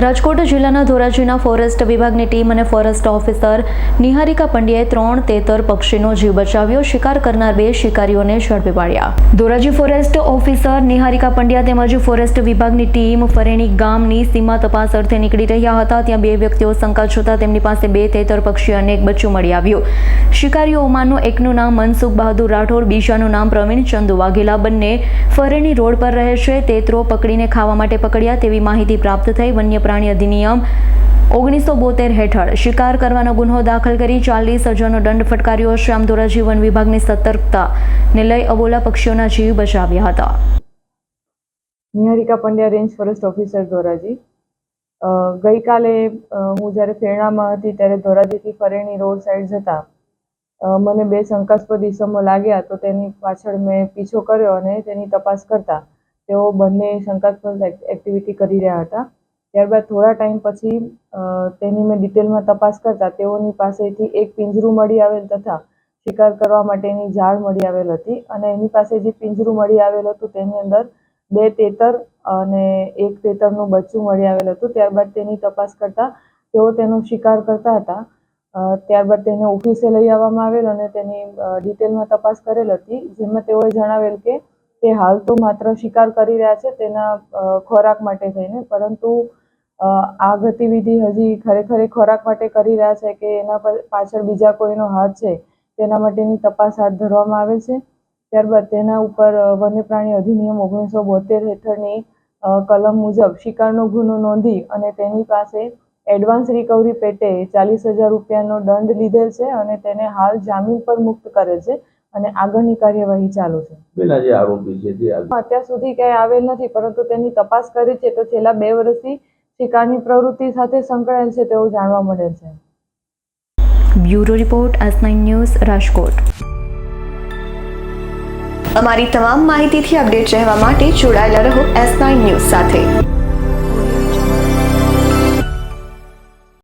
રાજકોટ જિલ્લાના ધોરાજીના ફોરેસ્ટ વિભાગની ટીમ અને ફોરેસ્ટ ઓફિસર નિહારિકા પંડ્યાએ ત્રણ તેતર પક્ષીનો જીવ બચાવ્યો. શિકાર કરનાર બે શિકારીઓને ઝડપી પાડ્યા. ધોરાજી ફોરેસ્ટ ઓફિસર નિહારિકા પંડ્યા તેમજ ફોરેસ્ટ વિભાગની ટીમ ફરેણી ગામની સીમા તપાસ અર્થે નીકળી રહ્યા હતા. ત્યાં બે વ્યક્તિઓ શંકા છતાં તેમની પાસે બે તેતર પક્ષી અને એક બચ્ચું મળી આવ્યું. શિકારીઓમાંનું એકનું નામ મનસુખ બહાદુર રાઠોડ, બીજાનું નામ પ્રવીણ ચંદુ વાઘેલા. બંને ફરેણી રોડ પર રહે છે. તેતરો પકડીને ખાવા માટે પકડ્યા તેવી માહિતી પ્રાપ્ત થઈ. વન્ય પ્રાણી અધિનિયમ ઓગણીસો બોતેર હેઠળ શિકાર કરવાનો ગુન્હો દાખલ કરી ચાલીસ હજારનો દંડ ફટકાર્યો. છે આમ ધોરાજી વન વિભાગની સતર્કતાને લઈ અબોલા પક્ષીઓના જીવ બચાવ્યા હતા. Niharika Pandya, range forest officer Dhoraji. ગઈકાલે હું જ્યારે ફેરણામાં હતી ત્યારે ધોરાજીથી ફરેણી રોડ સાઈડ જતા મને બે શંકાસ્પદ ઇસમો લાગ્યા. તો તેની પાછળ મેં પીછો કર્યો અને તેની તપાસ કરતા તેઓ બંને શંકાસ્પદ એક્ટિવિટી કરી રહ્યા હતા. ત્યારબાદ થોડા ટાઈમ પછી તેની મેં ડિટેલમાં તપાસ કરતા તેઓની પાસેથી એક પિંજરું મળી આવેલ તથા શિકાર કરવા માટેની જાળ મળી આવેલ હતી અને એની પાસે જે પિંજરું મળી આવેલ હતું તેની અંદર બે તેતર અને એક તેતરનું બચ્ચું મળી આવેલ હતું. ત્યારબાદ તેની તપાસ કરતા તેઓ તેનો શિકાર કરતા હતા. ત્યારબાદ તેને ઓફિસે લઈ આવવામાં આવેલ અને તેની ડિટેલમાં તપાસ કરેલ હતી, જેમાં તેઓએ જણાવેલ કે તે હાલ તો માત્ર શિકાર કરી રહ્યા છે, તેના ખોરાક માટે થઈને, પરંતુ આ ગતિવિધિ હજી ખરેખર ખોરાક માટે કરી રહ્યા છે કે એના પાછળ બીજા કોઈનો હાથ છે તેના માટેની તપાસ હાથ ધરવામાં આવે છે. ત્યારબાદ તેના ઉપર વન્યપ્રાણી વન્ય પ્રાણી અધિનિયમ ઓગણીસો બોતેર હેઠળની કલમ મુજબ શિકારનો ગુનો નોંધી અને તેની પાસે એડવાન્સ રિકવરી પેટે ચાલીસ હજાર રૂપિયાનો દંડ લીધેલ છે અને તેને હાલ જામીન પર મુક્ત કરે છે અને આગળની કાર્યવાહી ચાલુ છે. પેલા જે આરોપી છે તે અત્યાર સુધી ક્યાંય આવેલ નથી પરંતુ તેની તપાસ કરી છે. તો છેલ્લા બે વર્ષથી શિકારની પ્રવૃત્તિ સાથે સંકળાયેલ છે તેવું જાણવા મળેલ છે. Bureau report S news, Rajkot. અમારી તમામ માહિતીથી અપડેટ રહેવા માટે જોડાયેલા રહો એસ ન્યૂઝ સાથે.